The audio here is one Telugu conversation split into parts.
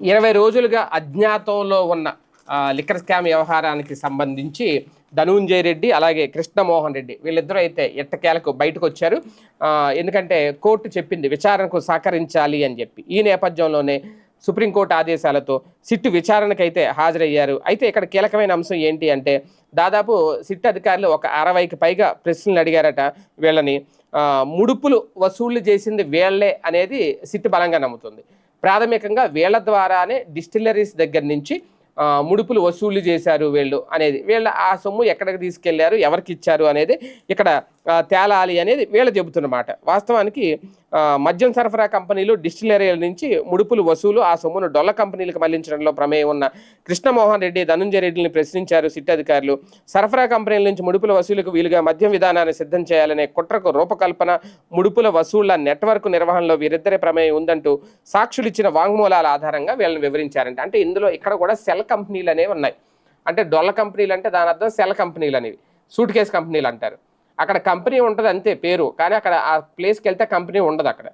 ఇరవై రోజులుగా అజ్ఞాతంలో ఉన్న లిక్కర్ స్కామ్ వ్యవహారానికి సంబంధించి ధనుంజయ రెడ్డి అలాగే కృష్ణమోహన్ రెడ్డి వీళ్ళిద్దరూ అయితే ఎట్టకేలకు బయటకు వచ్చారు ఎందుకంటే కోర్టు చెప్పింది విచారణకు సహకరించాలి అని చెప్పి. ఈ నేపథ్యంలోనే సుప్రీంకోర్టు ఆదేశాలతో సిట్టు విచారణకైతే హాజరయ్యారు. అయితే ఇక్కడ కీలకమైన అంశం ఏంటి అంటే దాదాపు సిట్ అధికారులు ఒక అరవైకి పైగా ప్రశ్నలు అడిగారట వీళ్ళని. ముడుపులు వసూళ్ళు చేసింది వీళ్ళే అనేది సిట్టు బలంగా నమ్ముతుంది. ప్రాథమికంగా వీళ్ళ ద్వారానే డిస్టిలరీస్ దగ్గర నుంచి ముడుపులు వసూలు చేశారు వీళ్ళు అనేది. వీళ్ళ ఆ సొమ్ము ఎక్కడికి తీసుకెళ్ళారు? ఎవరికి ఇచ్చారు అనేది ఇక్కడ తేలాలి అనేది వీళ్ళు చెబుతున్నమాట. వాస్తవానికి మద్యం సరఫరా కంపెనీలు డిస్టిలరీల నుంచి ముడుపులు వసూలు ఆ సొమ్మును డొల్ల కంపెనీలకు మళ్ళించడంలో ప్రమేయం ఉన్న కృష్ణమోహన్ రెడ్డి ధనుంజయ రెడ్డిని ప్రశ్నించారు సిట్ అధికారులు. సరఫరా కంపెనీల నుంచి ముడుపుల వసూలుకు వీలుగా మద్యం విధానాన్ని సిద్ధం చేయాలనే కుట్రకు రూపకల్పన ముడుపుల వసూళ్ళ నెట్వర్క్ నిర్వహణలో వీరిద్దరి ప్రమేయం ఉందంటూ సాక్షులు ఇచ్చిన వాంగ్మూలాల ఆధారంగా వీళ్ళని వివరించారంట. అంటే ఇందులో ఇక్కడ కూడా సెల్ కంపెనీలు అనేవి ఉన్నాయి. అంటే డొల్ల కంపెనీలు అంటే దాని అర్థం సెల్ కంపెనీలు అనేవి. సూట్ కేస్ కంపెనీలు అంటారు. అక్కడ కంపెనీ ఉంటుంది అంతే పేరు. కానీ అక్కడ ఆ ప్లేస్కి వెళ్తే కంపెనీ ఉండదు అక్కడ.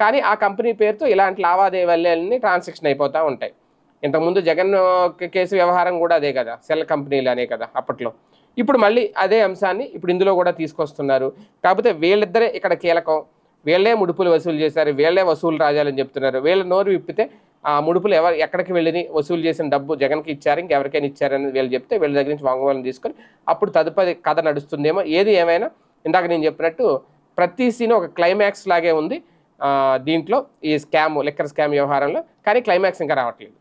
కానీ ఆ కంపెనీ పేరుతో ఇలాంటి లావాదేవీలన్నీ ట్రాన్సాక్షన్ అయిపోతూ ఉంటాయి. ఇంతకుముందు జగన్ కేసు వ్యవహారం కూడా అదే కదా. సెల్ కంపెనీలు అనే కదా అప్పట్లో. ఇప్పుడు మళ్ళీ అదే అంశాన్ని ఇప్పుడు ఇందులో కూడా తీసుకొస్తున్నారు. కాకపోతే వీళ్ళిద్దరే ఇక్కడ కీలకం. వీళ్ళే ముడుపులు వసూలు చేశారు. వీళ్ళే వసూలు రాజాలని చెప్తున్నారు. వీళ్ళ నోరు విప్పితే ఆ ముడుపులు ఎవరు ఎక్కడికి వెళ్ళి వసూలు చేసిన డబ్బు జగన్కి ఇచ్చారు? ఇంకెవరికైనా ఇచ్చారని వీళ్ళు చెప్తే వీళ్ళ దగ్గర నుంచి వాంగ్మూలం తీసుకొని అప్పుడు తదుపరి కథ నడుస్తుందేమో ఏది ఏమైనా. ఇందాక నేను చెప్పినట్టు ప్రతి సీన్ ఒక క్లైమాక్స్ లాగే ఉంది. దీంట్లో ఈ స్కామ్ లిక్కర్ స్కామ్ వ్యవహారంలో. కానీ క్లైమాక్స్ ఇంకా రావట్లేదు.